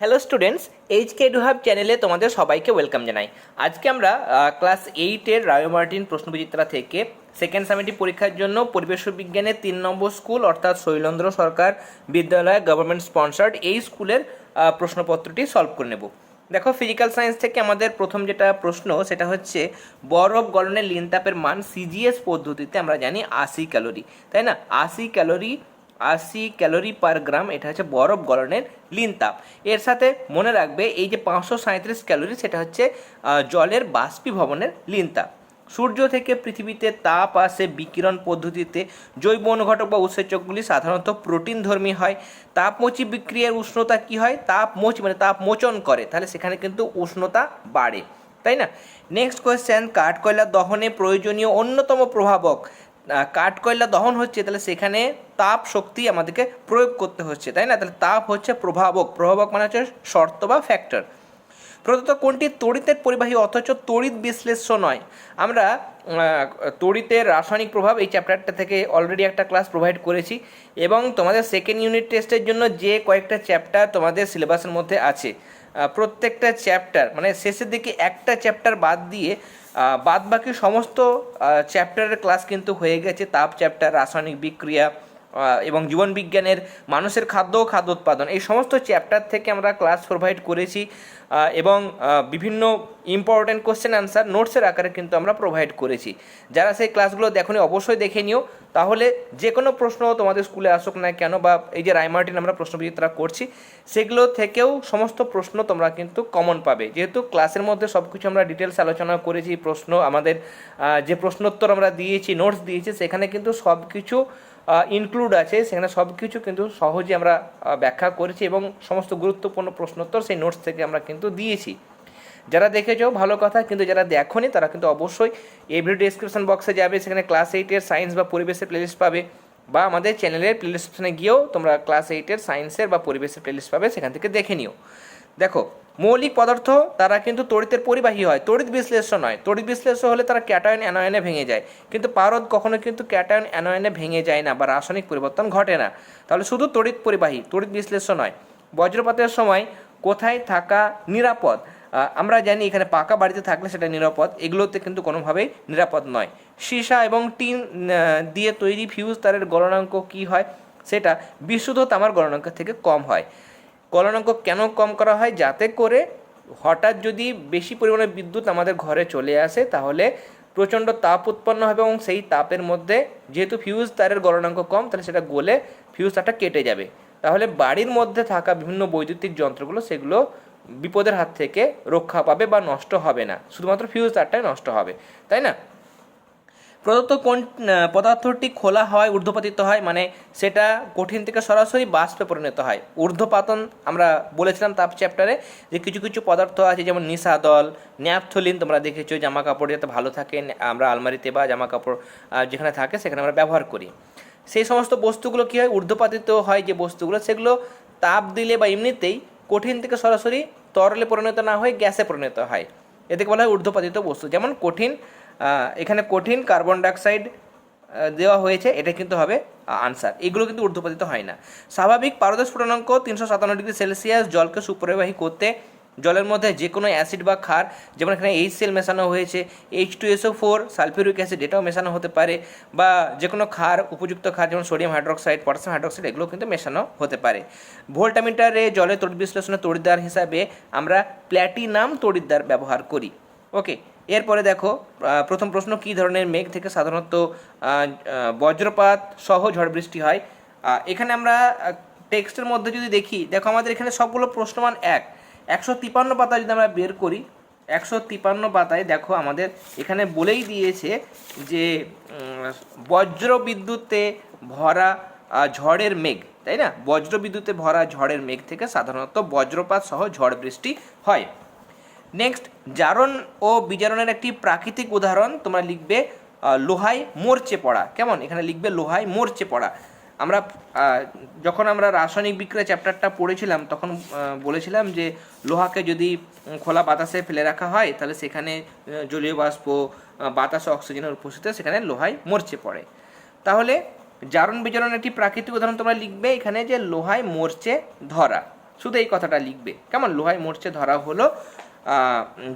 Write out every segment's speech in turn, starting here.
Hello students H K do hub চ্যানেলে তোমাদের সবাইকে ওয়েলকাম জানাই। আজকে আমরা ক্লাস এইটের রায় মার্টিন প্রশ্নবিচিত্রা থেকে সেকেন্ড সেমিটি পরীক্ষার জন্য পরিবেশ বিজ্ঞানের তিন নম্বর স্কুল অর্থাৎ শৈলেন্দ্র সরকার বিদ্যালয় গভর্নমেন্ট স্পন্সার্ড এই স্কুলের প্রশ্নপত্রটি সলভ করে নেব। দেখো ফিজিক্যাল সায়েন্স থেকে আমাদের প্রথম যেটা প্রশ্ন, সেটা হচ্ছে বরফ গলনের লিনতাপের মান সিজিএস পদ্ধতিতে আমরা জানি আশি ক্যালোরি তাই না? আশি ক্যালোরি আশি ক্যালোরি পার গ্রাম, এটা হচ্ছে বরফ গলনের লিন তাপ এর সাথে মনে রাখবে, এই যে পাঁচশো সাঁত্রিশ ক্যালোরি, সেটা হচ্ছে জলের বাষ্পীভবনের লিন তাপ সূর্য থেকে পৃথিবীতে তাপ আসে বিকিরণ পদ্ধতিতে জৈব অনুঘটক বা উৎসেচকগুলি সাধারণত প্রোটিন ধর্মী হয়। তাপমোচী বিক্রিয়ার উষ্ণতা কি হয়? তাপমোচী মানে তাপ মোচন করে, তাহলে সেখানে কিন্তু উষ্ণতা বাড়ে, তাই না? নেক্সট কোয়েশ্চেন কাঠকয়লা দহনে প্রয়োজনীয় অন্যতম প্রভাবক কাঠকয়লা দহন হচ্ছে, তাহলে সেখানে তাপ শক্তি আমাদেরকে প্রয়োগ করতে হচ্ছে, তাই না? তাহলে তাপ হচ্ছে প্রভাবক। প্রভাবক মানে হচ্ছে শর্ত বা ফ্যাক্টর প্রদত্ত কোনটি তড়িতের পরিবাহী, অথচ তড়িৎ বিশ্লেষ্য নয়। আমরা তড়িতের রাসায়নিক প্রভাব এই চ্যাপ্টারটা থেকে অলরেডি একটা ক্লাস প্রোভাইড করেছি, এবং তোমাদের সেকেন্ড ইউনিট টেস্টের জন্য যে কয়েকটা চ্যাপ্টার তোমাদের সিলেবাসের মধ্যে আছে। প্রত্যেকটা চ্যাপ্টার মানে শেষের দিকে একটা চ্যাপ্টার বাদ দিয়ে বাদ বাকি সমস্ত চ্যাপ্টারের ক্লাস কিন্তু হয়ে গেছে। তাপ চ্যাপ্টার রাসায়নিক বিক্রিয়া এবং জীবন বিজ্ঞানের মানুষের খাদ্য ও খাদ্য উৎপাদন, এই সমস্ত চ্যাপ্টার থেকে আমরা ক্লাস প্রোভাইড করেছি এবং বিভিন্ন ইম্পর্ট্যান্ট কোশ্চেন অ্যান্সার নোটসের আকারে কিন্তু আমরা প্রোভাইড করেছি। যারা সেই ক্লাসগুলো দেখনি, অবশ্যই দেখে নিও। তাহলে যে কোনো প্রশ্ন তোমাদের স্কুলে আসুক না কেন, বা এই যে রায়মার্টিন আমরা প্রশ্নবিচিত্রা করছি, সেগুলো থেকেও সমস্ত প্রশ্ন তোমরা কিন্তু কমন পাবে। যেহেতু ক্লাসের মধ্যে সব কিছু আমরা ডিটেলস আলোচনা করেছি, প্রশ্ন আমাদের যে প্রশ্নোত্তর আমরা দিয়েছি নোটস দিয়েছি, সেখানে কিন্তু সব কিছু ইনক্লুড আছে, সেখানে সব কিছু কিন্তু সহজে আমরা ব্যাখ্যা করেছি এবং সমস্ত গুরুত্বপূর্ণ প্রশ্নোত্তর সেই নোটস থেকে আমরা কিন্তু দিয়েছি। যারা দেখেছ, ভালো কথা, কিন্তু যারা দেখোনি, তারা কিন্তু অবশ্যই এই ভিডিও ডিসক্রিপশন বক্সে যাবে, সেখানে ক্লাস এইটের সায়েন্স বা পরিবেশের প্লেলিস্ট পাবে, বা আমাদের চ্যানেলের প্লেলিস্টে গিয়েও তোমরা ক্লাস এইটের সায়েন্সের বা পরিবেশের প্লেলিস্ট পাবে, সেখান থেকে দেখে নিও। দেখো, মৌলিক পদার্থ তারা কিন্তু তড়িতের পরিবাহী হয়, তড়িৎ বিশ্লেষ্য নয় তড়িৎ বিশ্লেষ্য হলে তারা ক্যাটায়ন অ্যানয়নে ভেঙে যায়। কিন্তু পারদ কখনো কিন্তু ক্যাটায়ন অ্যানয়নে ভেঙে যায় না বা রাসায়নিক পরিবর্তন ঘটে না। তাহলে শুধু তড়িৎ পরিবাহী, তড়িৎ বিশ্লেষ্য নয় বজ্রপাতের সময় কোথায় থাকা নিরাপদ? আমরা জানি এখানে পাকা বাড়িতে থাকলে সেটা নিরাপদ। এগুলোতে কিন্তু কোনোভাবেই নিরাপদ নয়। সীসা এবং টিন দিয়ে তৈরি ফিউজ তারের গণনাঙ্ক কী হয়? সেটা বিশুদ্ধ তামার গলনাঙ্ক থেকে কম হয়। গলনাঙ্ক কেন কম করা হয়? যাতে করে হঠাৎ যদি বেশি পরিমাণে বিদ্যুৎ আমাদের ঘরে চলে আসে, তাহলে প্রচণ্ড তাপ উৎপন্ন হবে এবং সেই তাপের মধ্যে যেহেতু ফিউজ তারের গলনাঙ্ক কম, তাহলে সেটা গলে ফিউজ তারটা কেটে যাবে। তাহলে বাড়ির মধ্যে থাকা বিভিন্ন বৈদ্যুতিক যন্ত্রগুলো সেগুলো বিপদের হাত থেকে রক্ষা পাবে বা নষ্ট হবে না। শুধুমাত্র ফিউজ তারটাই নষ্ট হবে। তাই না? প্রদত্ত কোন পদার্থটি খোলা হয়, ঊর্ধ্বপাতিত হয় মানে সেটা কঠিন থেকে সরাসরি বাষ্পে পরিণত হয়। ঊর্ধ্বপাতন আমরা বলেছিলাম তাপ চ্যাপ্টারে যে কিছু কিছু পদার্থ আছে, যেমন নিশাদল ন্যাপথলিন, তোমরা দেখেছ জামা কাপড় যাতে ভালো থাকে আমরা আলমারিতে বা জামা কাপড় যেখানে থাকে, সেখানে আমরা ব্যবহার করি। সেই সমস্ত বস্তুগুলো কী হয়? ঊর্ধ্বপাতিত হয় যে বস্তুগুলো, সেগুলো তাপ দিলে বা এমনিতেই কঠিন থেকে সরাসরি তরলে পরিণত না হয়ে গ্যাসে পরিণত হয়। এদেরকে বলা হয় ঊর্ধ্বপাতিত বস্তু। যেমন কঠিন এখানে কঠিন কার্বন ডাইঅক্সাইড দেওয়া হয়েছে, এটা কিন্তু হবে আনসার এগুলো কিন্তু ঊর্ধ্বপাতিত হয় না। স্বাভাবিক পারদ স্ফুটনাঙ্ক তিনশো সাতান্ন ডিগ্রি সেলসিয়াস, জলকে সুপরিবাহী করতে, জলের মধ্যে যে কোনো অ্যাসিড বা ক্ষার, যেমন এখানে এইচ সেল মেশানো হয়েছে H two SO four sulphuric acid এটাও মেশানো হতে পারে, বা যে কোনো ক্ষার, উপযুক্ত ক্ষার, যেমন সোডিয়াম হাইড্রোক্সাইড পটাশিয়াম হাইড্রোক্সাইড এগুলো কিন্তু মেশানো হতে পারে। ভোল্টামিটারে জলের তড়িৎ বিশ্লেষণে তড়িৎদ্বার হিসাবে আমরা প্ল্যাটিনাম তড়িৎদ্বার ব্যবহার করি। ওকে এরপরে দেখো প্রথম প্রশ্ন, কী ধরনের মেঘ থেকে সাধারণত বজ্রপাত সহ ঝড় বৃষ্টি হয়? এখানে আমরা টেক্সটের মধ্যে যদি দেখি, দেখো আমাদের এখানে সবগুলো প্রশ্নমান এক। একশো তিপান্ন পাতা যদি আমরা বের করি, একশো তিপান্ন পাতায় দেখো আমাদের এখানে বলেই দিয়েছে যে বজ্র বিদ্যুতে ভরা ঝড়ের মেঘ, তাই না? বজ্র বিদ্যুতে ভরা ঝড়ের মেঘ থেকে সাধারণত বজ্রপাত সহ ঝড় বৃষ্টি হয়। নেক্সট জারণ ও বিজারণের একটি প্রাকৃতিক উদাহরণ তোমরা লিখবে লোহায় মরচে পড়া। কেমন? এখানে লিখবে, লোহায় মরচে পড়া। আমরা যখন আমরা রাসায়নিক বিক্রিয়া চ্যাপ্টারটা পড়েছিলাম, তখন বলেছিলাম যে লোহাকে যদি খোলা বাতাসে ফেলে রাখা হয়, তাহলে সেখানে জলীয় বাষ্প বাতাস অক্সিজেনের উপস্থিতিতে সেখানে লোহায় মরচে পড়ে। তাহলে, জারণ বিজারণ একটি প্রাকৃতিক উদাহরণ তোমরা লিখবে, এখানে যে লোহায় মরচে ধরা। শুধু এই কথাটা লিখবে। কেমন? লোহায় মরচে ধরা হলো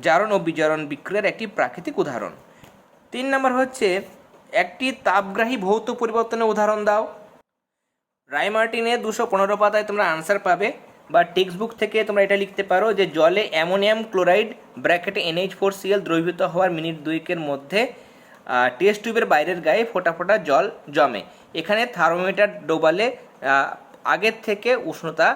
জারণ ও বিজারণ বিক্রিয়ার একটি প্রাকৃতিক উদাহরণ। তিন নম্বর হচ্ছে, একটি তাপগ্রাহী ভৌত পরিবর্তনের উদাহরণ দাও। রায়মার্টিনে দুশো পনেরো পাতায় তোমরা আনসার পাবে বা টেক্সট বুক থেকে তোমরা এটা লিখতে পারো যে জলে অ্যামোনিয়াম ক্লোরাইড ব্র্যাকেটে এনএইচ ফোর সিএল দ্রবীভূত হওয়ার মিনিট দুইকের মধ্যে টেস্ট টিউবের বাইরের গায়ে ফোটা ফোটা জল জমে। এখানে থার্মোমিটার ডোবালে আগের থেকে উষ্ণতা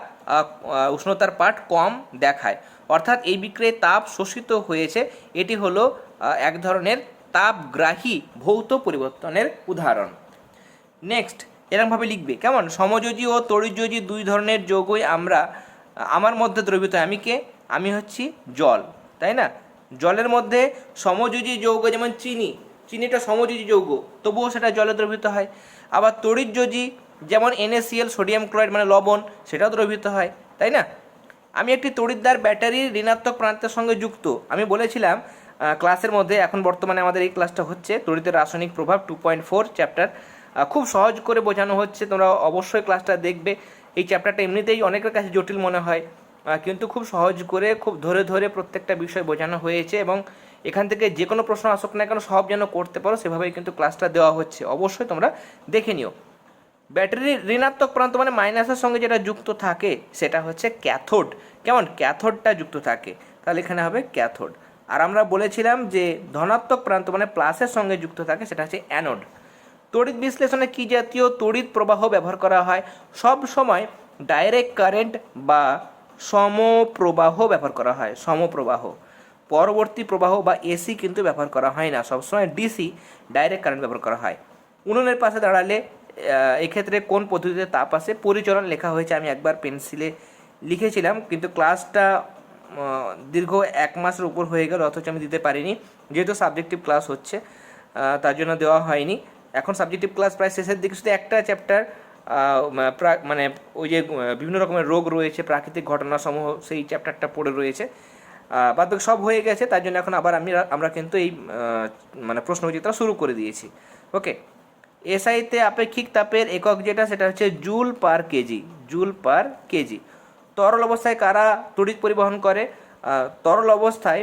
উষ্ণতার পাঠ কম দেখায়। অর্থাৎ এই বিক্রিয়ায় তাপ শোষিত হয়েছে। এটি হলো এক ধরনের তাপগ্রাহী ভৌত পরিবর্তনের উদাহরণ। নেক্সট এরকমভাবে লিখবে, কেমন? সমযোজী ও তড়িৎযোজী দুই ধরনের যৌগই আমরা, আমার মধ্যে দ্রবীভূত হয়। আমি কে? আমি হচ্ছি জল, তাই না? জলের মধ্যে সমযোজী যৌগ যেমন চিনি, চিনিটা সমযোজী যৌগ, তবুও সেটা জলে দ্রবীভূত হয়। আবার তড়িৎযোজী যেমন NaCl সোডিয়াম ক্লোরাইড মানে লবণ, সেটাও দ্রবীভূত হয়, তাই না? আমি একটি তড়িদ্দার ব্যাটারির ঋণাত্মক প্রান্তের সঙ্গে যুক্ত। আমি বলেছিলাম ক্লাসের মধ্যে এখন বর্তমানে আমাদের এই ক্লাসটা হচ্ছে তড়িতের রাসায়নিক প্রভাব টু পয়েন্ট ফোর চ্যাপ্টার। খুব সহজ করে বোঝানো হচ্ছে, তোমরা অবশ্যই ক্লাসটা দেখবে। এই চ্যাপ্টারটা এমনিতেই অনেকের কাছে জটিল মনে হয় কিন্তু খুব সহজ করে, খুব ধরে ধরে প্রত্যেকটা বিষয় বোঝানো হয়েছে এবং এখান থেকে যে কোনো প্রশ্ন আসুক না কেন সব যেন করতে পারো, সেভাবেই কিন্তু ক্লাসটা দেওয়া হচ্ছে। অবশ্যই তোমরা দেখে নিও। ব্যাটারির ঋণাত্মক প্রান্ত মানে মাইনাসের সঙ্গে যেটা যুক্ত থাকে, সেটা হচ্ছে ক্যাথোড। কেমন? ক্যাথোডটা যুক্ত থাকে। তাহলে এখানে হবে ক্যাথোড। আর আমরা বলেছিলাম যে ধনাত্মক প্রান্ত মানে প্লাসের সঙ্গে যুক্ত থাকে, সেটা হচ্ছে অ্যানোড। তড়িৎ বিশ্লেষণে কী জাতীয় তড়িৎ প্রবাহ ব্যবহার করা হয়? সব সময় ডাইরেক্ট কারেন্ট বা সমপ্রবাহ ব্যবহার করা হয়, সমপ্রবাহ। পরবর্তী প্রবাহ বা এসি কিন্তু ব্যবহার করা হয় না। সবসময় ডিসি, ডাইরেক্ট কারেন্ট ব্যবহার করা হয়। উনুনের পাশে দাঁড়ালে এক্ষেত্রে কোন পদ্ধতিতে তাপ আসে? পরিচলন লেখা হয়েছে, আমি একবার পেন্সিলে লিখেছিলাম, কিন্তু ক্লাসটা দীর্ঘ এক মাসের উপর হয়ে গেল, অথচ আমি দিতে পারিনি। যেহেতু সাবজেক্টিভ ক্লাস হচ্ছে তার জন্য দেওয়া হয়নি। এখন সাবজেক্টিভ ক্লাস প্রায় শেষের দিকে, শুধু একটা চ্যাপ্টার মানে ওই যে বিভিন্ন রকমের রোগ রয়েছে, প্রাকৃতিক ঘটনাসমূহ, সেই চ্যাপ্টারটা পড়ে রয়েছে। বাদ সব হয়ে গেছে, তার জন্য এখন আবার আমি, আমরা কিন্তু এই মানে প্রশ্নবিচিত্রা শুরু করে দিয়েছি। ওকে এসআইতে আপেক্ষিক তাপের একক যেটা, সেটা হচ্ছে joule per kg, joule per kg. তরল অবস্থায় কারা তড়িৎ পরিবহন করে? তরল অবস্থায়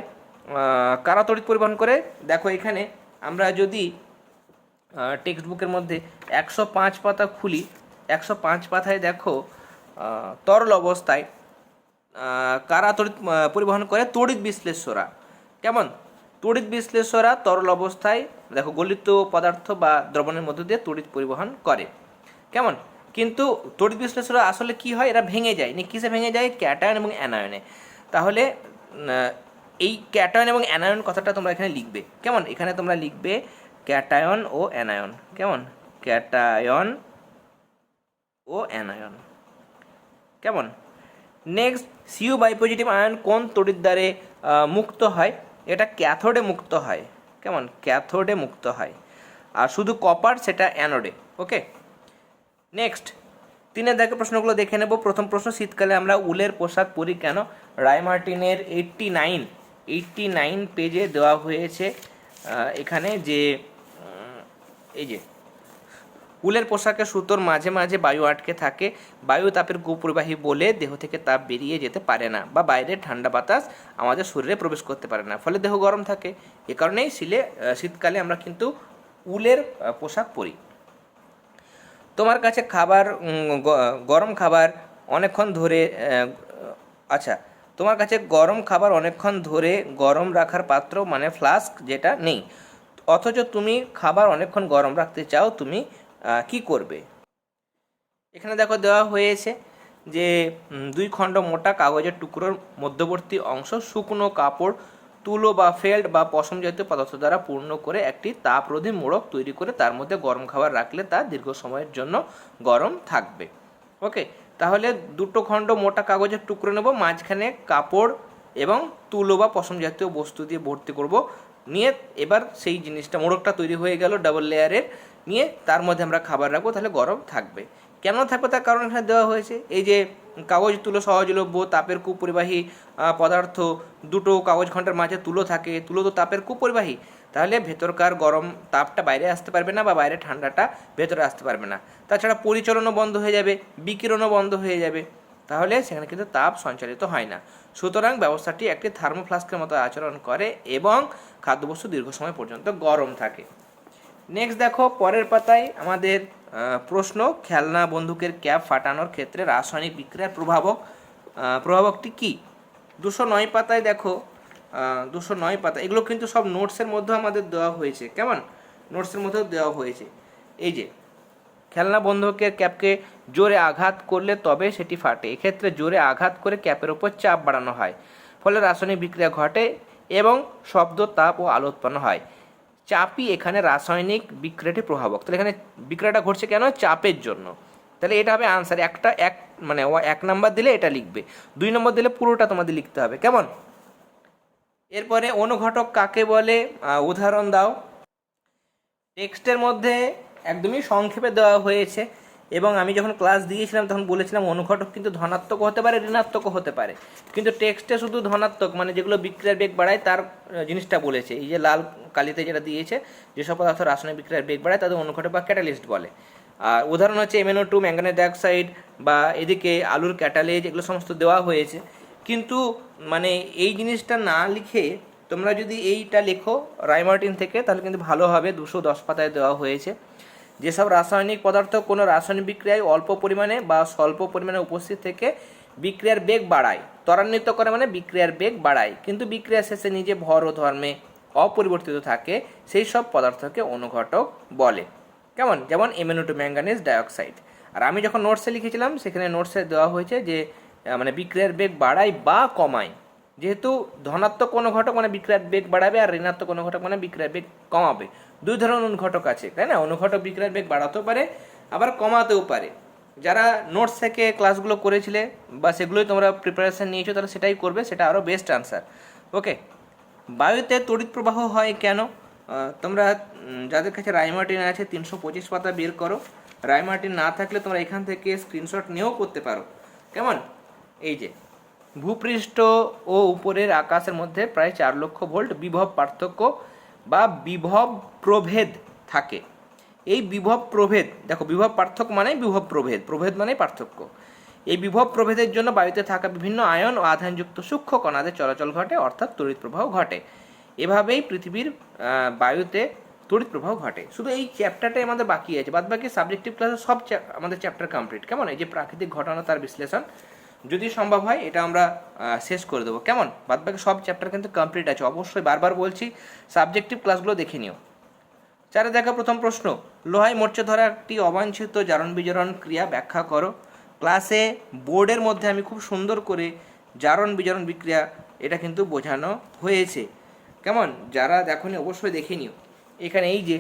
কারা তড়িৎ পরিবহন করে? দেখো এখানে আমরা যদি টেক্সট বুকের মধ্যে একশো পাঁচ পাতা খুলি, একশো পাঁচ পাতায় দেখো তরল অবস্থায় কারা তড়িৎ পরিবহন করে? তড়িৎ বিশ্লেষ্যরা কেমন? তড়িৎ বিশ্লেষরা তরল অবস্থায় দেখো গলিত পদার্থ বা দ্রবণের মধ্য দিয়ে তড়িৎ পরিবহন করে। কেমন? কিন্তু তড়িৎ বিশ্লেষণরা আসলে কি হয়? এরা ভেঙে যায়। নি কিসে ভেঙে যায়? ক্যাটায়ন এবং অ্যানায়নে। তাহলে এই ক্যাটায়ন এবং অ্যানায়ন কথাটা তোমরা এখানে লিখবে। কেমন? এখানে তোমরা লিখবে ক্যাটায়ন ও অ্যানায়ন। কেমন? ক্যাটায়ন ও অ্যানায়ন। কেমন? নেক্সট সিউ বাইপজিটিভ আয়ন কোন তড়িৎদ্বারে আহ, মুক্ত হয়? এটা ক্যাথোডে মুক্ত হয়। কেমন? ক্যাথোডে মুক্ত হয়। আর শুধু কপার সেটা অ্যানোডে ওকে নেক্সট তিনের দেখে প্রশ্নগুলো দেখে নেব। প্রথম প্রশ্ন, শীতকালে আমরা উলের পোশাক পরি কেন? রায়মার্টিনের এইট্টি নাইন এইট্টি নাইন পেজে দেওয়া হয়েছে এখানে যে এই যে উলের পোশাকে সুতোর মাঝে মাঝে বায়ু আটকে থাকে। বায়ু তাপের কুপরিবাহী বলে দেহ থেকে তাপ বেরিয়ে যেতে পারে না বা বাইরে ঠান্ডা বাতাস আমাদের শরীরে প্রবেশ করতে পারে না। ফলে দেহ গরম থাকে। এ কারণেই শিলে শীতকালে আমরা কিন্তু উলের পোশাক পরি। তোমার কাছে খাবার গরম খাবার অনেকক্ষণ ধরে আচ্ছা তোমার কাছে গরম খাবার অনেকক্ষণ ধরে গরম রাখার পাত্র মানে ফ্লাস্ক যেটা নেই। অথচ তুমি খাবার অনেকক্ষণ গরম রাখতে চাও, তুমি কি করবে? এখানে দেখো দেওয়া হয়েছে যে দুই খণ্ড মোটা কাগজের টুকরোর মধ্যবর্তী অংশ শুকনো কাপড়, তুলো বা ফেল্ট বা পশম জাতীয় পদার্থ দ্বারা পূর্ণ করে একটি তাপরোধী মোড়ক তৈরি করে তার মধ্যে গরম খাবার রাখলে তা দীর্ঘ সময়ের জন্য গরম থাকবে। ওকে তাহলে দুটো খণ্ড মোটা কাগজের টুকরো নেব, মাঝখানে কাপড় এবং তুলো বা পশম জাতীয় বস্তু দিয়ে ভর্তি করব। নিয়ে এবার সেই জিনিসটা মোড়কটা তৈরি হয়ে গেল ডাবল লেয়ারের নিয়ে তার মধ্যে আমরা খাবার রাখব, তাহলে গরম থাকবে। কেন থাকবে তার কারণ এখানে দেওয়া হয়েছে, এই যে কাগজ তুলো সহজলভ্য, তাপের কুপরিবাহী পদার্থ, দুটো কাগজ ঘণ্টার মাঝে তুলো থাকে, তুলো তো তাপের কুপরিবাহী। তাহলে ভেতরকার গরম তাপটা বাইরে আসতে পারবে না বা বাইরে ঠান্ডাটা ভেতরে আসতে পারবে না। তাছাড়া পরিচলনও বন্ধ হয়ে যাবে, বিকিরণও বন্ধ হয়ে যাবে। তাহলে সেখানে কিন্তু তাপ সঞ্চালিত হয় না। সুতরাং ব্যবস্থাটি একটি থার্মোফ্লাস্কের মতো আচরণ করে এবং খাদ্যবস্তু দীর্ঘ সময় পর্যন্ত গরম থাকে। নেক্সট দেখো, পরের পাতায় আমাদের প্রশ্ন, খেলনা বন্দুকের ক্যাপ ফাটানোর ক্ষেত্রে রাসায়নিক বিক্রিয়ার প্রভাবক প্রভাবকটি কি? দুশো নয় পাতায় দেখো দুশো নয় পাতা, এগুলো কিন্তু সব নোটসের মধ্যে আমাদের দেওয়া হয়েছে। কেমন? নোটসের মধ্যেও দেওয়া হয়েছে। এই যে, খেলনা বন্ধকের ক্যাপকে জোরে আঘাত করলে তবে সেটি ফাটে। এক্ষেত্রে জোরে আঘাত করে ক্যাপের ওপর চাপ বাড়ানো হয়, ফলে রাসায়নিক বিক্রিয়া ঘটে এবং শব্দ, তাপ ও আলো উৎপন্ন হয়। চাপই এখানে রাসায়নিক বিক্রিয়াটি প্রভাবক। তাহলে এখানে বিক্রিয়াটা ঘটছে কেন? চাপের জন্য। তাহলে এটা হবে আনসার একটা, এক মানে ও এক নাম্বার দিলে এটা লিখবে। দুই নম্বর দিলে পুরোটা তোমাদের লিখতে হবে। কেমন? এরপরে অনুঘটক কাকে বলে? উদাহরণ দাও। টেক্সটের মধ্যে একদমই সংক্ষেপে দেওয়া হয়েছে। এবং আমি যখন ক্লাস দিয়েছিলাম, তখন বলেছিলাম অনুঘটক কিন্তু ধনাত্মক হতে পারে ঋণাত্মকও হতে পারে। কিন্তু টেক্সটে শুধু ধনাত্মক মানে যেগুলো বিক্রিয়ার বেগ বাড়ায়, তার জিনিসটা বলেছে। এই যে লাল কালিতে যেটা দিয়েছে যেসব পদার্থ রাসায়নিক বিক্রিয়ার বেগ বাড়ায়, তাদের অনুঘটক বা ক্যাটালিস্ট বলে। আর উদাহরণ হচ্ছে এমএনও টু ম্যাঙ্গানেট ডাইঅক্সাইড বা এদিকে আলুর ক্যাটালেজ এগুলো সমস্ত দেওয়া হয়েছে। কিন্তু মানে এই জিনিসটা না লিখে তোমরা যদি এইটা লেখো রাইমার্টিন থেকে, তাহলে কিন্তু ভালো হবে। দুশো দশ পাতায় দেওয়া হয়েছে। যেসব রাসায়নিক পদার্থ কোনো রাসায়নিক বিক্রিয়ায় অল্প পরিমাণে বা স্বল্প পরিমাণে উপস্থিত থেকে বিক্রিয়ার বেগ বাড়ায়, ত্বরান্বিত করে মানে বিক্রিয়ার বেগ বাড়ায়। কিন্তু বিক্রিয়া শেষে নিজে ভর ও ধর্মে অপরিবর্তিত থাকে, সেই সব পদার্থকে অনুঘটক বলে। কেমন? যেমন এমিনোটো ম্যাঙ্গানিজ ডাইঅক্সাইড আর আমি যখন নোটসে লিখেছিলাম, সেখানে নোটসে দেওয়া হয়েছে যে মানে বিক্রিয়ার বেগ বাড়ায় বা কমায়। যেহেতু ধনাত্মক কোনো ঘটক মানে বিক্রিয়ার বেগ বাড়াবে আর ঋণাত্মক কোনো ঘটক মানে বিক্রিয়ার বেগ কমাবে। দুই ধরনের অনুঘটক আছে, তাই না? অনুঘটক বিক্রিয়ার বেগ বাড়াতেও পারে, আবার কমাতেও পারে। যারা নোটস থেকে ক্লাসগুলো করেছিলে বা সেগুলোই তোমরা প্রিপারেশন নিয়েছো তাহলে সেটাই করবে, সেটা আরও বেস্ট আনসার ওকে বায়ুতে তড়িৎ প্রবাহ হয় কেন? তোমরা যাদের কাছে রাইমার্টিন আছে, তিনশো পঁচিশ পাতা বের করো। রাইমার্টিন না থাকলে তোমরা এখান থেকে স্ক্রিনশট নিয়েও করতে পারো। কেমন? এই যে ভূপৃষ্ঠ ও উপরের আকাশের মধ্যে প্রায় চার লক্ষ ভোল্ট বিভব পার্থক্য বা বিভব প্রভেদ থাকে। এই বিভব প্রভেদ, দেখো বিভব পার্থক্য মানে বিভব প্রভেদ প্রভেদ মানে পার্থক্য। এই বিভব প্রভেদের জন্য বায়ুতে থাকা বিভিন্ন আয়ন ও আধানযুক্ত সূক্ষ্ম কণাদের চলাচল ঘটে, অর্থাৎ তড়িৎ প্রবাহ ঘটে। এভাবেই পৃথিবীর বায়ুতে তড়িৎ প্রবাহ ঘটে। শুধু এই চ্যাপ্টারটাই আমাদের বাকি আছে। বাদ বাকি সাবজেক্টিভ ক্লাসে সব আমাদের চ্যাপ্টার কমপ্লিট কেমন? এই যে প্রাকৃতিক ঘটনা তার বিশ্লেষণ। যদি সম্ভব হয়, এটা আমরা শেষ করে দেবো। কেমন? বাদ বাকি সব চ্যাপ্টার কিন্তু কমপ্লিট আছে। অবশ্যই বারবার বলছি সাবজেক্টিভ ক্লাসগুলো দেখে নিও। চারে দেখা প্রথম প্রশ্ন লোহায় মোর্চে ধরা একটি অবাঞ্ছিত জারণ বিজারণ ক্রিয়া, ব্যাখ্যা করো। ক্লাসে বোর্ডের মধ্যে আমি খুব সুন্দর করে জারণ বিজারণ বিক্রিয়া, এটা কিন্তু বোঝানো হয়েছে। কেমন? যারা দেখনি, অবশ্যই দেখে নিও। এখানে এই যে,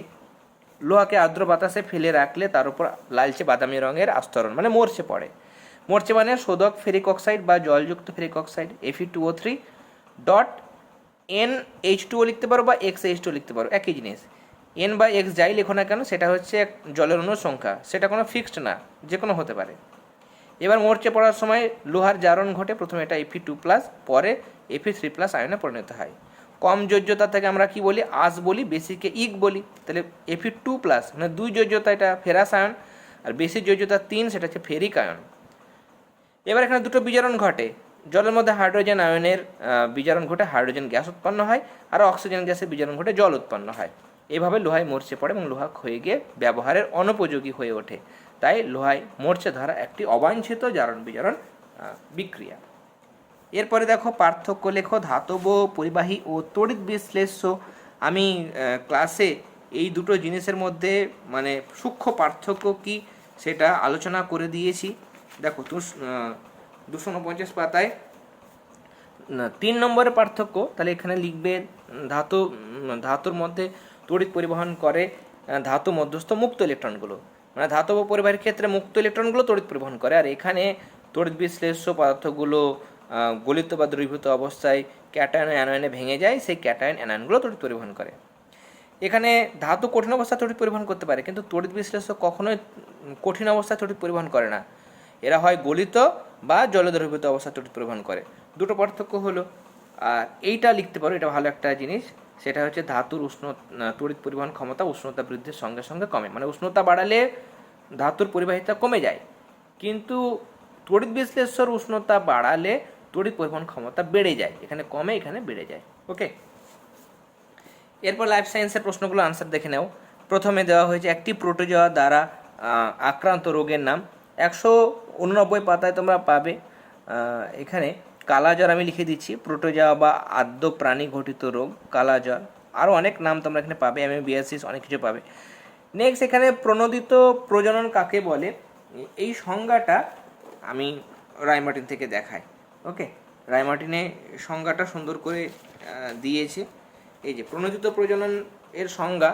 লোহাকে আর্দ্র বাতাসে ফেলে রাখলে তার উপর লালচে বাদামি রঙের আস্তরণ মানে মরচে পড়ে। মরচে মানে শোধক ফেরিক অক্সাইড বা জলযুক্ত ferric oxide Fe two O three dot n H two O লিখতে পারো বা এক্স এইচ টু লিখতে পারো, একই জিনিস। এন বা এক্স যাই লেখো না কেন, সেটা হচ্ছে এক জলের অণুর সংখ্যা, সেটা কোনো ফিক্সড না, যে কোনো হতে পারে। এবার মরচে পড়ার সময় লোহার জারণ ঘটে, প্রথমে এটা এফি টু প্লাস পরে এফি থ্রি প্লাস আয়নে পরিণত হয়। কম যোজ্যতা থেকে আমরা কি বলি? আস বলি বেশিকে ইক বলি। তাহলে এফি টু প্লাস মানে দুই যোজ্যতা এটা ফেরাস আয়ন, আর বেশি যোজ্যতা তিন, সেটা হচ্ছে ফেরিক আয়ন। এবার এখানে দুটো বিজারণ ঘটে। জলের মধ্যে হাইড্রোজেন আয়নের বিজারণ ঘটে, হাইড্রোজেন গ্যাস উৎপন্ন হয়, আর অক্সিজেন গ্যাসের বিজারণ ঘটে জল উৎপন্ন হয়। এভাবে লোহায় মরচে পড়ে এবং লোহা ক্ষয়ে গিয়ে ব্যবহারের অনুপযোগী হয়ে ওঠে। তাই লোহায় মরচে ধরা একটি অবাঞ্ছিত জারণ বিজারণ বিক্রিয়া। এরপরে দেখো পার্থক্য লেখো, ধাতব, পরিবাহী ও তড়িৎ বিশ্লেষ্য। আমি ক্লাসে এই দুটো জিনিসের মধ্যে মানে সূক্ষ্ম পার্থক্য কি সেটা আলোচনা করে দিয়েছি। দেখো, দুশ- উনপঞ্চাশ পাতায় তিন নম্বরের পার্থক্য, তাহলে এখানে লিখবে ধাতু ধাতুর মধ্যে তড়িৎ পরিবহন করে ধাতু মধ্যস্থ মুক্ত ইলেকট্রনগুলো। মানে ধাতব পরিবাহের ক্ষেত্রে মুক্ত ইলেকট্রনগুলো তড়িৎ পরিবহন করে। আর এখানে তড়িৎ বিশ্লেষ্য পদার্থগুলো গলিত বা দ্রবীভূত অবস্থায় ক্যাটায়ন অ্যানোয়নে ভেঙে যায়, সেই ক্যাটায়ন অ্যানায়নগুলো তড়িৎ পরিবহন করে। এখানে ধাতু কঠিন অবস্থায় তড়িৎ পরিবহন করতে পারে, কিন্তু তড়িৎ বিশ্লেষ্য কখনোই কঠিন অবস্থায় তড়িৎ পরিবহন করে না। এরা হয় গলিত বা জলদ্রবীভূত অবস্থায় তড়িৎ পরিবহন করে। দুটো পার্থক্য হলো, আর এইটা লিখতে পারো, এটা ভালো একটা জিনিস, সেটা হচ্ছে ধাতুর উষ্ণ তড়িৎ পরিবহন ক্ষমতা উষ্ণতা বৃদ্ধির সঙ্গে সঙ্গে কমে। মানে উষ্ণতা বাড়ালে ধাতুর পরিবাহিতা কমে যায়। কিন্তু তড়িৎ বিশ্লেষণ উষ্ণতা বাড়ালে তড়িৎ পরিবহন ক্ষমতা বেড়ে যায়। এখানে কমে, এখানে বেড়ে যায়। ওকে এরপর লাইফ সায়েন্সের প্রশ্নগুলো আনসার দেখে নাও। প্রথমে দেওয়া হয়েছে একটি প্রোটোজোয়া দ্বারা আক্রান্ত রোগের নাম একশো উননব্বই পাতায় তোমরা পাবে এখানে কালাজ্বর আমি লিখে দিচ্ছি প্রোটোজোয়া বা আদ্য প্রাণী ঘটিত রোগ কালাজ্বর আরও অনেক নাম তোমরা এখানে পাবে এম বিএসিস অনেক কিছু পাবে। নেক্সট এখানে প্রণোদিত প্রজনন কাকে বলে? এই সংজ্ঞাটা আমি রায়মার্টিন থেকে দেখাই, ওকে? রায়মার্টিনে সংজ্ঞাটা সুন্দর করে দিয়েছে। এই যে প্রণোদিত প্রজনন এর সংজ্ঞা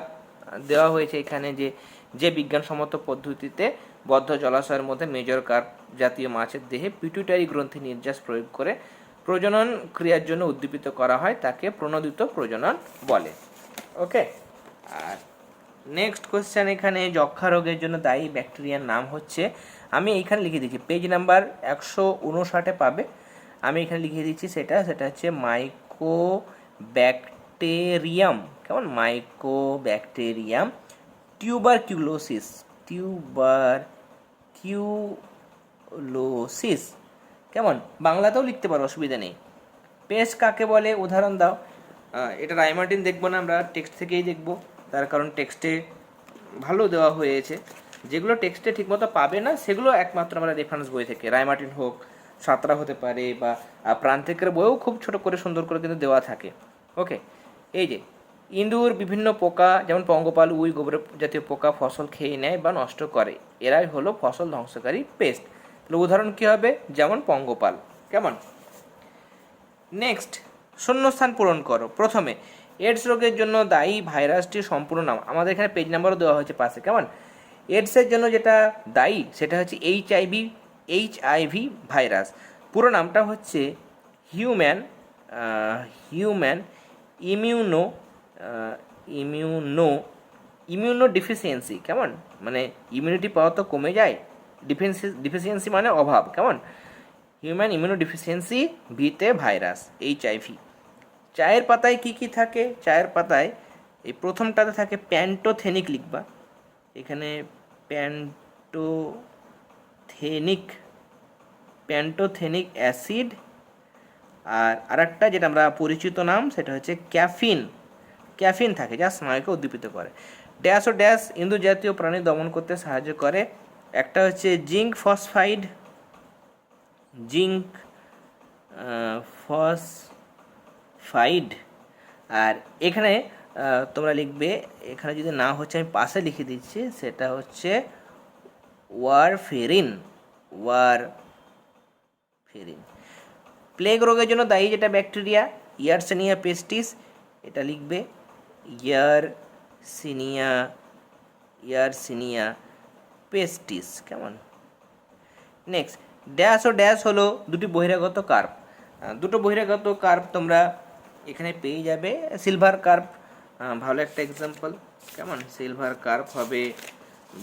দেওয়া হয়েছে এখানে যে যে বিজ্ঞানসম্মত পদ্ধতিতে বদ্ধ জলাশয়ের মধ্যে মেজর কার্প জাতীয় মাছের দেহে পিটুটারি গ্রন্থি নির্যাস প্রয়োগ করে প্রজনন ক্রিয়ার জন্য উদ্দীপিত করা হয়, তাকে প্রণোদিত প্রজনন বলে। ওকে আর নেক্সট কোশ্চেন এখানে যক্ষা রোগের জন্য দায়ী ব্যাকটেরিয়ার নাম হচ্ছে, আমি এইখানে লিখে দিচ্ছি পেজ নাম্বার একশো উনষাটে পাবে। আমি এখানে লিখে দিচ্ছি সেটা সেটা হচ্ছে মাইকো ব্যাকটেরিয়াম কেমন? Mycobacterium tuberculosis tuberculosis কেমন? বাংলাতেও লিখতে পারো, অসুবিধা নেই। পেস্ট কাকে বলে? উদাহরণ দাও। এটা রাইমার্টিন দেখব না আমরা, টেক্সট থেকেই দেখব। তার কারণ টেক্সটে ভালো দেওয়া হয়েছে। যেগুলো টেক্সটে ঠিকমতো পাবে না, সেগুলো একমাত্র আমরা রেফারেন্স বই থেকে। রায়মার্টিন হোক, সাঁতরা হতে পারে বা প্রান্তিকের বইও খুব ছোট করে সুন্দর করে কিন্তু দেওয়া থাকে। ওকে, এই যে ইঁদুর বিভিন্ন পোকা, যেমন পঙ্গপাল, উই, গোবর জাতীয় পোকা ফসল খেয়ে নেয় বা নষ্ট করে। এরাই হলো ফসল ধ্বংসকারী পেস্ট তাহলে উদাহরণ কী হবে? যেমন পঙ্গপাল। কেমন? নেক্সট শূন্যস্থান পূরণ করো। প্রথমে এডস রোগের জন্য দায়ী ভাইরাসটির সম্পূর্ণ নাম। আমাদের এখানে পেজ নাম্বারও দেওয়া হয়েছে পাশে। কেমন? এডসের জন্য যেটা দায়ী, সেটা হচ্ছে H IV H IV virus পুরো নামটা হচ্ছে human human immuno immuno immunodeficiency কেমন? মানে ইমিউনিটি পাওয়া তো কমে যায়। ডিফেন্সি ডিফিসিয়েন্সি মানে অভাব, কেমন? হিউম্যান ইমিউনো ডিফিসিয়েন্সি ভিতে ভাইরাস এইচ আইভি চায়ের পাতায় কি কি থাকে? চায়ের পাতায় এই প্রথমটাতে থাকে প্যান্টোথেনিক লিখবা। এখানে প্যান্টোথেনিক প্যান্টোথেনিক অ্যাসিড আর আরেকটা যেটা আমরা পরিচিত নাম, সেটা হচ্ছে ক্যাফিন। ক্যাফিন থাকে, যা স্নায়ুকে উদ্দীপিত করে। ড্যাশ ও ড্যাশ ইন্দু জাতীয় প্রাণী দমন করতে সাহায্য করে। একটা হচ্ছে জিঙ্ক ফসফাইড জিঙ্ক ফসফাইড। আর এখানে তোমরা লিখবে, এখানে যদি না হচ্ছে, আমি পাশে লিখে দিচ্ছি, সেটা হচ্ছে ওয়ারফেরিন ওয়ার ফেরিন প্লেগ রোগের জন্য দায়ী যেটা ব্যাকটেরিয়া, ইয়ারসেনিয়া পেস্টিস, এটা লিখবে। ইয়ারসিনিয়া ইয়ারসিনিয়া পেস্টিস, কেমন? নেক্সট ড্যাশ ও ড্যাশ হলো দুটি বহিরাগত কার্প দুটো বহিরাগত কার্প তোমরা এখানে পেয়ে যাবে। সিলভার কার্প ভালো একটা এক্সাম্পল কেমন? সিলভার কার্প হবে,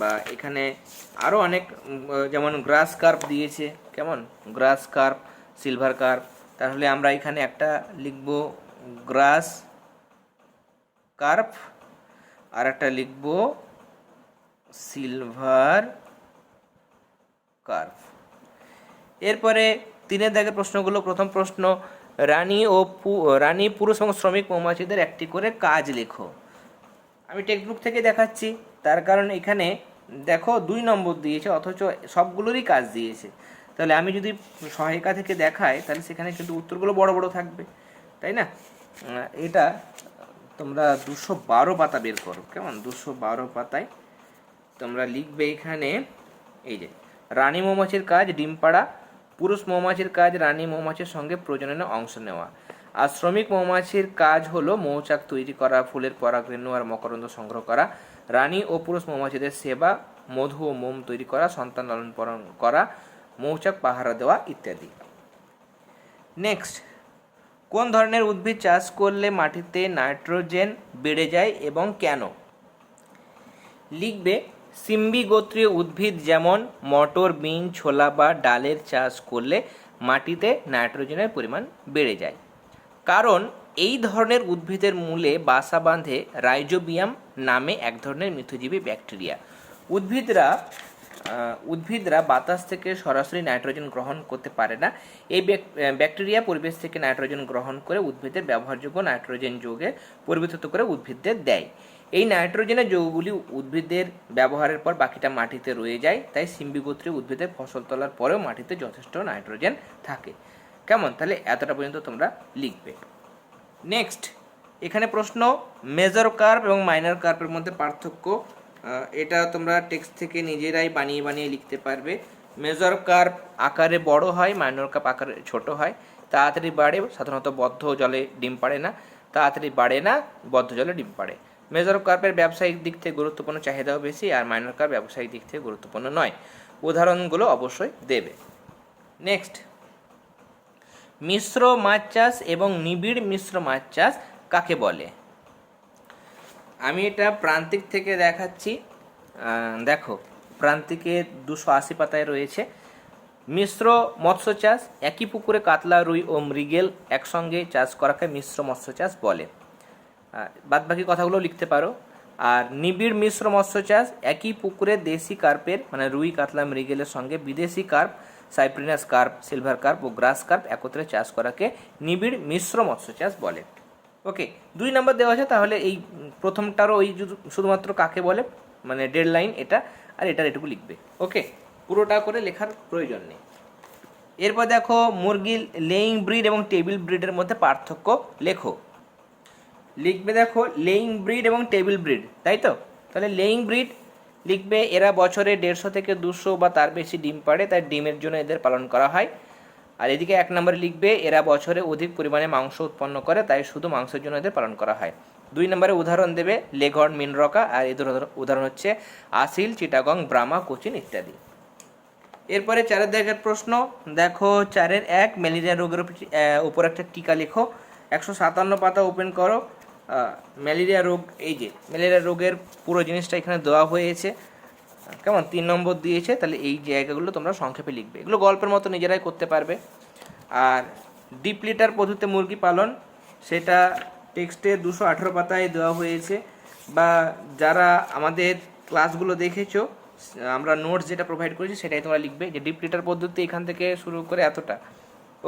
বা এখানে আরও অনেক যেমন গ্রাস কার্প দিয়েছে, কেমন? গ্রাস কার্প সিলভার কার্প তাহলে আমরা এখানে একটা লিখব গ্রাস কার্প আর একটা লিখব, সিলভার কার্ভ। এরপরে তিনের দাগের প্রশ্নগুলো, প্রথম প্রশ্ন, রানী ও রানী পুরুষ এবং শ্রমিক মৌমাছিদের একটি করে কাজ লেখো। আমি টেক্সট বুক থেকে দেখাচ্ছি, তার কারণ এখানে দেখো দুই নম্বর দিয়েছে, অথচ সবগুলোরই কাজ দিয়েছে। তাহলে আমি যদি সহায়িকা থেকে দেখাই, তাহলে সেখানে কিন্তু উত্তরগুলো বড় বড় থাকবে, তাই না? এটা তোমরা দুশো বারো পাতা বের করো। কেমন? দুশো বারো পাতায় তোমরা লিখবে এখানে, এই যে, রানী মৌমাছির কাজ ডিম পাড়া পুরুষ মৌমাছির কাজ রানী মৌমাছির সঙ্গে প্রজননে অংশ নেওয়া। আর শ্রমিক মৌমাছির কাজ হলো মৌচাক তৈরি করা, ফুলের পরাগরেণু আর মকরন্দ সংগ্রহ করা। রানী ও পুরুষ মৌমাছিদের সেবা, মধু ও মোম তৈরি করা, সন্তান লালন পালন করা, মৌচাক পাহারা দেওয়া ইত্যাদি। নেক্সট কোন ধরনের উদ্ভিদ চাষ করলে মাটিতে নাইট্রোজেন বেড়ে যায় এবং কেন? লিখবে সিম্বি গোত্রীয় উদ্ভিদ যেমন মটর, বিন, ছোলা বা ডালের চাষ করলে মাটিতে নাইট্রোজেনের পরিমাণ বেড়ে যায়। কারণ এই ধরনের উদ্ভিদের মূলে বাসা বাঁধে রাইজোবিয়াম নামে এক ধরনের মিথজীবী ব্যাকটেরিয়া। উদ্ভিদরা উদ্ভিদরা বাতাস থেকে সরাসরি নাইট্রোজেন গ্রহণ করতে পারে না। এই ব্যাক- ব্যাকটেরিয়া পরিবেশ থেকে নাইট্রোজেন গ্রহণ করে উদ্ভিদের ব্যবহারযোগ্য নাইট্রোজেন যৌগে পরিবর্তিত করে উদ্ভিদদের দেয়। এই নাইট্রোজেনের যৌগগুলি উদ্ভিদের ব্যবহারের পর বাকিটা মাটিতে রয়ে যায়, তাই সিম্বিগোত্রী উদ্ভিদের ফসল তোলার পরেও মাটিতে যথেষ্ট নাইট্রোজেন থাকে। কেমন? তাহলে এতটা পর্যন্ত তোমরা লিখবে। নেক্সট, এখানে প্রশ্ন, মেজর কার্প এবং মাইনর কার্পের মধ্যে পার্থক্য এটা তোমরা টেক্সট থেকে নিজেরাই বানিয়ে বানিয়ে লিখতে পারবে। মেজর কার্ভ আকারে বড় হয় মাইনর কার্ভ আকারে ছোট হয়। তাড়াতাড়ি বাড়ে, সাধারণত বদ্ধ জলে ডিম পাড়ে না। তাড়াতাড়ি বাড়ে না, বদ্ধ জলে ডিম পাড়ে। মেজর কার্পের ব্যবসায়িক দিক থেকে গুরুত্বপূর্ণ চাহিদাও বেশি আর মাইনর কার্ভ ব্যবসায়িক দিক থেকে গুরুত্বপূর্ণ নয়। উদাহরণগুলো অবশ্যই দেবে। নেক্সট মিশ্র মাছ চাষ এবং নিবিড় মিশ্র মাছ চাষ কাকে বলে? আমি এটা প্রান্তিক থেকে দেখাচ্ছি। দেখো, প্রান্তিকে দুশো আশি পাতায় রয়েছে। মিশ্র মৎস্য চাষ, একই পুকুরে কাতলা, রুই ও মৃগেল একসঙ্গে চাষ করাকে মিশ্র মৎস্য চাষ বলে। বাদ বাকি কথাগুলো লিখতে পারো। আর নিবিড় মিশ্র মৎস্য চাষ, একই পুকুরে দেশি কার্পের মানে রুই, কাতলা, মৃগেলের সঙ্গে বিদেশি carp, cyprinus carp, silver carp ও গ্রাস কার্প একত্রে চাষ করাকে নিবিড় মিশ্র মৎস্য চাষ বলে। ওকে, দুই নাম্বার দেওয়া আছে, তাহলে এই প্রথমটারও ওই শুধু- শুধুমাত্র কাকে বলে? মানে ডেড লাইন এটা, আর এটার এটুকু লিখবে। ওকে, পুরোটা করে লেখার প্রয়োজন নেই। এরপর দেখো, মুরগির লেইং ব্রিড এবং টেবিল ব্রিডের মধ্যে পার্থক্য লেখো। লিখবে দেখো লেইং ব্রিড এবং টেবিল ব্রিড তাই তো? তাহলে লেইং ব্রিড লিখবে, এরা বছরে দেড়শো থেকে দুশো বা তার বেশি ডিম পাড়ে, তাই ডিমের জন্য এদের পালন করা হয়। আর এদিকে এক নম্বরে লিখবে, এরা বছরে অধিক পরিমাণে মাংস উৎপন্ন করে, তাই শুধু মাংসের জন্য এদের পালন করা হয়। দুই নম্বরে উদাহরণ দেবে লেঘর মিনরকা, আর এদের উদাহরণ- হচ্ছে আসিল, চিটাগং ব্রামা কোচিন ইত্যাদি। এরপরে চারের দাগের প্রশ্ন, দেখো চারের এক ম্যালেরিয়া রোগের উপর একটা টিকা লেখো। একশো সাতান্ন পাতা ওপেন করো। ম্যালেরিয়া রোগ এই যে ম্যালেরিয়া রোগের পুরো জিনিসটা এখানে দেওয়া হয়েছে। কেমন তিন নম্বর দিয়েছে, তাহলে এই জায়গাগুলো তোমরা সংক্ষেপে লিখবে। এগুলো গল্পের মতো নিজেরাই করতে পারবে। আর ডিপ লিটার পদ্ধতিতে মুরগি পালন, সেটা টেক্সটে দুশো আঠেরো পাতায় দেওয়া হয়েছে। বা যারা আমাদের ক্লাসগুলো দেখেছ, আমরা নোটস যেটা প্রোভাইড করেছি, সেটাই তোমরা লিখবে যে ডিপ লিটার পদ্ধতি এখান থেকে শুরু করে এতটা।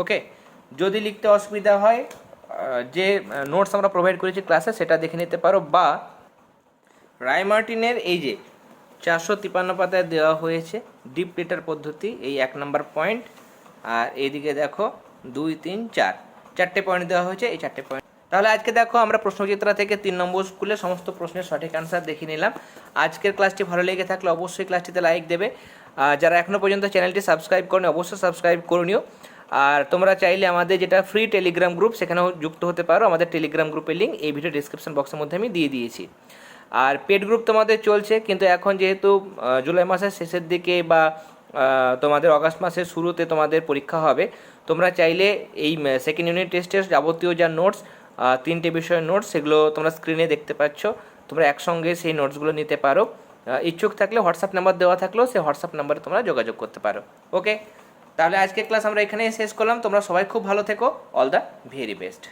ওকে যদি লিখতে অসুবিধা হয় যে নোটস আমরা প্রোভাইড করেছি ক্লাসে সেটা দেখে নিতে পারো। বা রায় মার্টিনের এই যে চারশো তিপান্ন পাতায় দেওয়া হয়েছে ডিপ লিটার পদ্ধতি, এই এক নম্বর পয়েন্ট আর এইদিকে দেখো, দুই, তিন, চার। চারটে পয়েন্ট দেওয়া হয়েছে, এই চারটে পয়েন্ট তাহলে আজকে দেখো আমরা প্রশ্নচিত্রা থেকে তিন নম্বর স্কুলে সমস্ত প্রশ্নের সঠিক অ্যান্সার দেখে নিলাম। আজকের ক্লাসটি ভালো লেগে থাকলে অবশ্যই ক্লাসটিতে লাইক দেবে। যারা এখনও পর্যন্ত চ্যানেলটি সাবস্ক্রাইব করেনি, অবশ্যই সাবস্ক্রাইব করে নিও। আর তোমরা চাইলে আমাদের যেটা ফ্রি টেলিগ্রাম গ্রুপ সেখানেও যুক্ত হতে পারো। আমাদের টেলিগ্রাম গ্রুপের লিঙ্ক এই ভিডিও ডিসক্রিপশন বক্সের মধ্যে আমি দিয়ে দিয়েছি। আর পেড গ্রুপ তোমাদের চলছে, কিন্তু এখন যেহেতু জুলাই মাসের শেষের দিকে বা তোমাদের অগাস্ট মাসের শুরুতে তোমাদের পরীক্ষা হবে, তোমরা চাইলে এই সেকেন্ড ইউনিট টেস্টের যাবতীয় যা নোটস তিনটে বিষয়ের নোটস সেগুলো তোমরা স্ক্রিনে দেখতে পাচ্ছ। তোমরা একসঙ্গে সেই নোটসগুলো নিতে পারো। ইচ্ছুক থাকলে হোয়াটসঅ্যাপ নাম্বার দেওয়া থাকলেও সেই হোয়াটসঅ্যাপ নাম্বারে তোমরা যোগাযোগ করতে পারো। ওকে তাহলে আজকে ক্লাস আমরা এখানেই শেষ করলাম। তোমরা সবাই খুব ভালো থেকো। All the very best